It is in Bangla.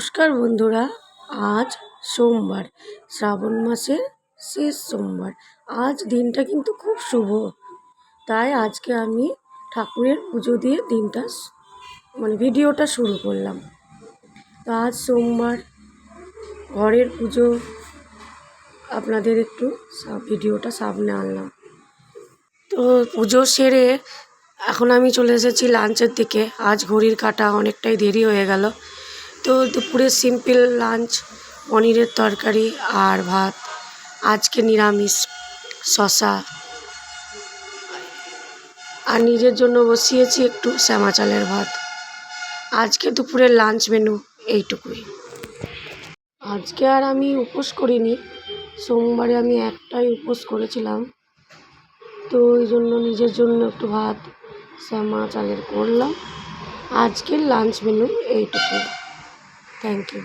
নমস্কার বন্ধুরা, আজ সোমবার, শ্রাবণ মাসের শেষ সোমবার। আজ দিনটা কিন্তু খুব শুভ। তাই আজকে আমি ঠাকুরের পুজো দিয়ে দিনটা মানে ভিডিওটা শুরু করলাম। তো আজ সোমবার, ঘরের পুজো, আপনাদের একটু ভিডিওটা সামনে আনলাম। তো পুজো সেরে এখন আমি চলে এসেছি লাঞ্চের দিকে। আজ ঘড়ির কাটা অনেকটাই দেরি হয়ে গেল। তো দুপুরে সিম্পল লাঞ্চ, পনিরের তরকারি আর ভাত। আজকে নিরামিষ শশা আর নিজের জন্য বসিয়েছি একটু শ্যামা চালের ভাত। আজকে দুপুরের লাঞ্চ মেনু এইটুকুই। আজকে আর আমি উপোস করিনি। সোমবারে আমি একটাই উপোস করেছিলাম। তো ওই জন্য নিজের জন্য একটু ভাত, শ্যামা চালের করলাম। আজকের লাঞ্চ মেনু এইটুকু Thank you.